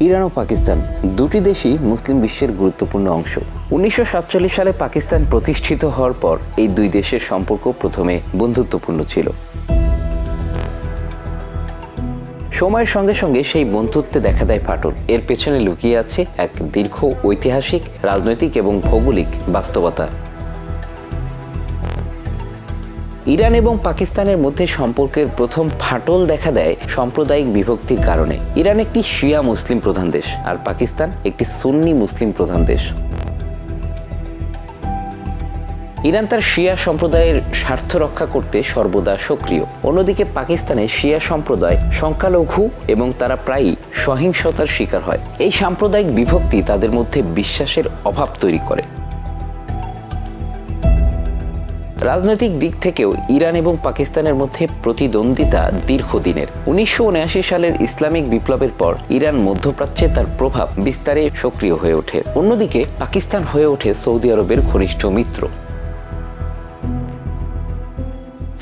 Iran ও পাকিস্তান দুটি দেশই মুসলিম বিশ্বের গুরুত্বপূর্ণ অংশ। উনিশশো সাতচল্লিশ সালে পাকিস্তান প্রতিষ্ঠিত হওয়ার পর এই দুই দেশের সম্পর্ক প্রথমে বন্ধুত্বপূর্ণ ছিল। সময়ের সঙ্গে সঙ্গে সেই বন্ধুত্বে দেখা দেয় ফাটল। এর পেছনে লুকিয়ে আছে এক দীর্ঘ ঐতিহাসিক, রাজনৈতিক এবং ভৌগোলিক বাস্তবতা। ইরান এবং পাকিস্তানের মধ্যে সম্পর্কের প্রথম ফাটল দেখা দেয় সাম্প্রদায়িক বিভক্তির কারণে। ইরান একটি শিয়া মুসলিম প্রধান দেশ আর পাকিস্তান একটি সুন্নি মুসলিম প্রধান দেশ। ইরান তার শিয়া সম্প্রদায়ের স্বার্থ রক্ষা করতে সর্বদা সক্রিয়। অন্যদিকে পাকিস্তানে শিয়া সম্প্রদায় সংখ্যালঘু এবং তারা প্রায়ই সহিংসতার শিকার হয়। এই সাম্প্রদায়িক বিভক্তি তাদের মধ্যে বিশ্বাসের অভাব তৈরি করে। রাজনৈতিক দিক থেকেও ইরান এবং পাকিস্তানের মধ্যে প্রতিদ্বন্দ্বিতা দীর্ঘদিনের। উনিশশো উনআশি সালের ইসলামিক বিপ্লবের পর ইরান মধ্যপ্রাচ্যে তার প্রভাব বিস্তারে সক্রিয় হয়ে ওঠে। অন্যদিকে পাকিস্তান হয়ে ওঠে সৌদি আরবের ঘনিষ্ঠ মিত্র।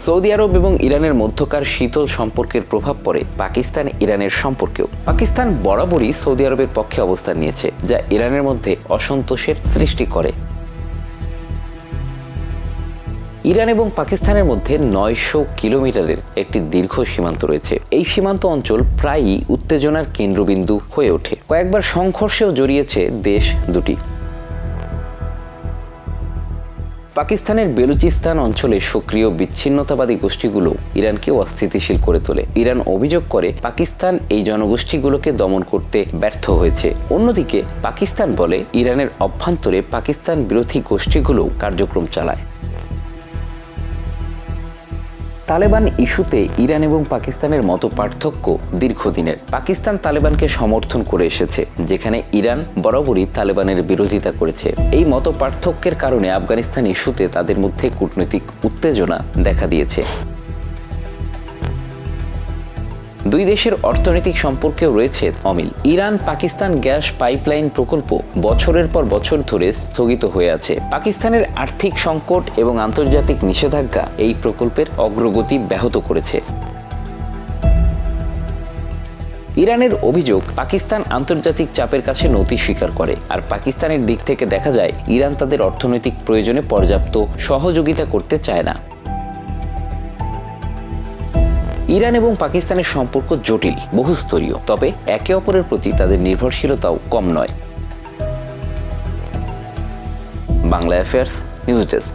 সৌদি আরব এবং ইরানের মধ্যকার শীতল সম্পর্কের প্রভাব পড়ে পাকিস্তান ইরানের সম্পর্কেও। পাকিস্তান বরাবরই সৌদি আরবের পক্ষে অবস্থান নিয়েছে, যা ইরানের মধ্যে অসন্তোষের সৃষ্টি করে। ইরান এবং পাকিস্তানের মধ্যে নয়শো কিলোমিটারের একটি দীর্ঘ সীমান্ত রয়েছে। এই সীমান্ত অঞ্চল প্রায়ই উত্তেজনার কেন্দ্রবিন্দু হয়ে ওঠে। কয়েকবার সংঘর্ষেও জড়িয়েছে দেশ দুটি। পাকিস্তানের বেলুচিস্তান অঞ্চলে সক্রিয় বিচ্ছিন্নতাবাদী গোষ্ঠীগুলো ইরানকে অস্থিতিশীল করে তোলে। ইরান অভিযোগ করে, পাকিস্তান এই জনগোষ্ঠীগুলোকে দমন করতে ব্যর্থ হয়েছে। অন্যদিকে, পাকিস্তান বলে, ইরানের অভ্যন্তরে পাকিস্তান বিরোধী গোষ্ঠীগুলোও কার্যক্রম চালায়। তালেবান ইস্যুতে ইরান এবং পাকিস্তানের মতো পার্থক্য দীর্ঘদিনের। পাকিস্তান তালেবানকে সমর্থন করে এসেছে, যেখানে ইরান বরাবরই তালেবানের বিরোধিতা করেছে। এই মত পার্থক্যের কারণে আফগানিস্তান ইস্যুতে তাদের মধ্যে কূটনৈতিক উত্তেজনা দেখা দিয়েছে। দুই দেশের অর্থনৈতিক সম্পর্কেও রয়েছে অমিল। ইরান পাকিস্তান গ্যাস পাইপলাইন প্রকল্প বছরের পর বছর ধরে স্থগিত হয়ে আছে। পাকিস্তানের আর্থিক সংকট এবং আন্তর্জাতিক নিষেধাজ্ঞা এই প্রকল্পের অগ্রগতি ব্যাহত করেছে। ইরানের অভিযোগ, পাকিস্তান আন্তর্জাতিক চাপের কাছে নতি স্বীকার করে। আর পাকিস্তানের দিক থেকে দেখা যায়, ইরান তাদের অর্থনৈতিক প্রয়োজনে পর্যাপ্ত সহযোগিতা করতে চায় না। ইরান এবং পাকিস্তানের সম্পর্ক জটিল, বহুস্তরীয়। তবে একে অপরের প্রতি তাদের নির্ভরশীলতাও কম নয়। Bangla affairs news desk